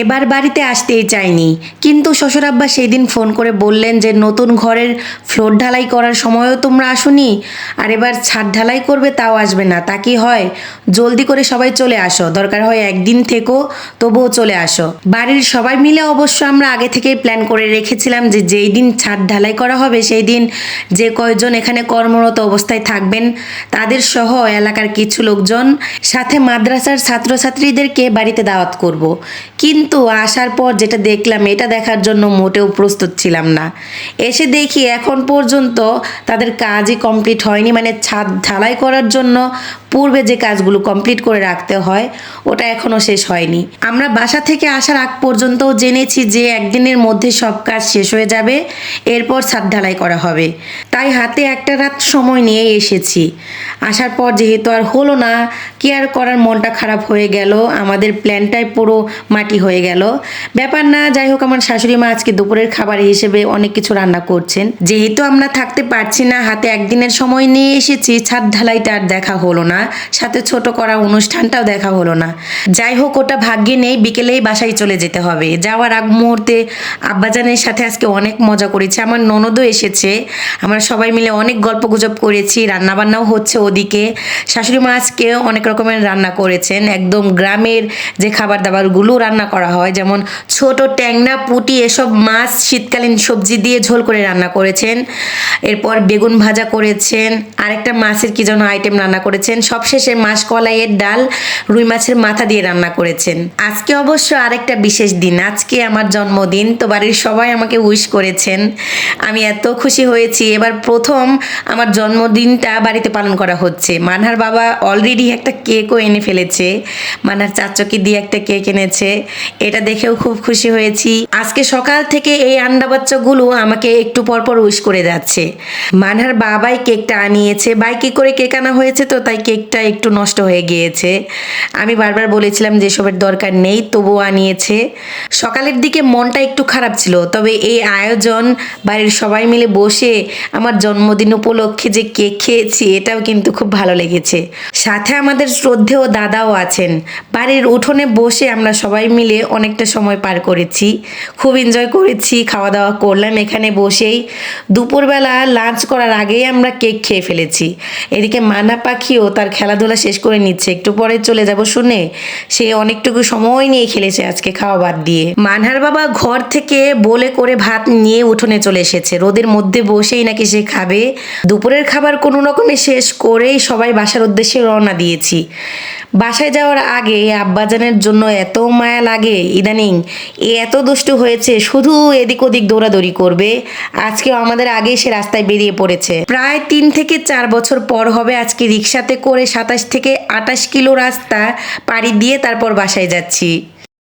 এবার বাড়িতে আসতেই চাইনি। কিন্তু শ্বশুরাব্বা সেই দিন ফোন করে বললেন যে, নতুন ঘরের ফ্লোর ঢালাই করার সময়ও তোমরা আসুনি? আর এবার ছাদ ঢালাই করবে তাও আসবে না, তা কি হয়? জলদি করে সবাই চলে আসো, দরকার হয় একদিন থেকেও তবুও চলে আসো। বাড়ির সবাই মিলে অবশ্য আমরা আগে থেকেই প্ল্যান করে রেখেছিলাম যে, যেই দিন ছাদ ঢালাই করা হবে, সেই দিন যে কয়জন এখানে কর্মরত অবস্থায় থাকবেন, তাদের সহ এলাকার কিছু লোকজন, সাথে মাদ্রাসার ছাত্রছাত্রীদেরকে বাড়িতে দাওয়াত করব। কিন্তু আসার পর যেটা দেখলাম, এটা দেখার জন্য মোটেও প্রস্তুত ছিলাম না। এসে দেখি এখন পর্যন্ত তাদের কাজই কমপ্লিট হয়নি মানে ছাদ ঢালাই করার জন্য পূর্বে যে কাজগুলো কমপ্লিট করে রাখতে হয়, ওটা এখনও শেষ হয়নি। আমরা বাসা থেকে আসার আগ পর্যন্ত জেনেছি যে একদিনের মধ্যে সব কাজ শেষ হয়ে যাবে, এরপর ছাদ ঢালাই করা হবে। তাই হাতে একটা রাত সময় নিয়ে এসেছি। আসার পর যেহেতু আর হলো না, কি আর করার মনটা খারাপ হয়ে গেল, আমাদের প্ল্যানটাই পুরো মাটি হয়ে গেল। ব্যাপার না, যাই হোক আমার শাশুড়ি মা আজকে দুপুরের খাবার হিসেবে অনেক কিছু রান্না করছেন। যেহেতু আমরা থাকতে পারছি না, হাতে একদিনের সময় নিয়ে এসেছি, ছাদ ঢালাইটা আর দেখা হলো না। সাথে ছোট করা অনুষ্ঠানটাও দেখা হলো না। যাই হোক, ওটা ভাগ্যে নেই, বিকেলেই বাসায় চলে যেতে হবে। যাওয়ার আগ মুহূর্তে আব্বাজানের সাথে আজকে অনেক মজা করেছি। আমার ননদও এসেছে। আমরা সবাই মিলে অনেক গল্প গুজব করেছি, রান্নাবান্নাও হচ্ছে ওদিকে। শাশুড়ি মা আজকে অনেক রকমের রান্না করেছেন। একদম গ্রামের যে খাবার দাবারগুলো রান্না করা হয়, যেমন ছোট ট্যাংনা, পুটি এসব মাছ শীতকালীন সবজি দিয়ে ঝোল করে রান্না করেছেন। এরপর বেগুন ভাজা করেছেন। আরেকটা মাছের কি যেন আইটেম রান্না করেছেন। সবশেষে মাছ কলাইয়ের ডাল রুই মাছের মাথা দিয়ে রান্না করেছেন। আজকে অবশ্য আরেকটা বিশেষ দিন। আজকে আমার জন্মদিন, তো বাড়ির সবাই আমাকে উইশ করেছেন। আমি এত খুশি হয়েছি। এবার প্রথম আমার জন্মদিনটা বাড়িতে পালন করা হচ্ছে। মানহার বাবা অলরেডি একটা কেকও এনে ফেলেছে। মানহার চাচকি দিয়ে একটা কেক এনেছে। এটা দেখেও খুব খুশি হয়েছি। আজকে সকাল থেকে এই আন্ডা বাচ্চাগুলো আমাকে একটু পর পর উইশ করে যাচ্ছে। মানহার বাবাই কেকটা আনিয়েছে। বাইকে করে কেক আনা হয়েছে তো, তাই কেকটা একটু নষ্ট হয়ে গিয়েছে। আমি বারবার বলেছিলাম যে সবের দরকার নেই, তবুও আনিয়েছে। সকালের দিকে মনটা একটু খারাপ ছিল, তবে এই আয়োজন, বাড়ির সবাই মিলে বসে আমার জন্মদিন উপলক্ষে যে কেক খেয়েছি, এটাও কিন্তু খুব ভালো লেগেছে। সাথে আমাদের শ্রদ্ধেয় দাদাও আছেন। বাড়ির উঠোনে বসে আমরা সবাই মিলে অনেকটা সময় পার করেছি। খুব এনজয় করেছি খাওয়া দাওয়া করলাম। এখানে বসেই দুপুরবেলা লাঞ্চ করার আগেই আমরা কেক খেয়ে ফেলেছি। এদিকে মানা পাখিও তার খেলাধুলা শেষ করে নিচ্ছে। একটু পরে চলে যাব শুনে সে অনেকটুকু সময় নিয়ে খেলেছে আজকে খাওয়া বাদ দিয়ে। মানহার বাবা ঘর থেকে বলে করে ভাত নিয়ে উঠোনে চলে এসেছে। রোদের মধ্যে বসেই নাকি সে খাবে। দুপুরের খাবার কোনো রকমে শেষ করেই সবাই বাসার উদ্দেশ্যে রওনা দিয়েছি। বাসায় যাওয়ার আগে আব্বাজানের জন্য এত মায়া লাগে ইদানিং। এ এত দুষ্টু হয়েছে, শুধু এদিক ওদিক দৌড়াদৌড়ি করবে। আজকে আমাদের আগে সে রাস্তায় বেরিয়ে পড়েছে। প্রায় তিন থেকে চার বছর পর হবে আজকে রিক্সাতে করে সাতাশ থেকে আটাশ কিলো রাস্তা পাড়ি দিয়ে তারপর বাসায় যাচ্ছি।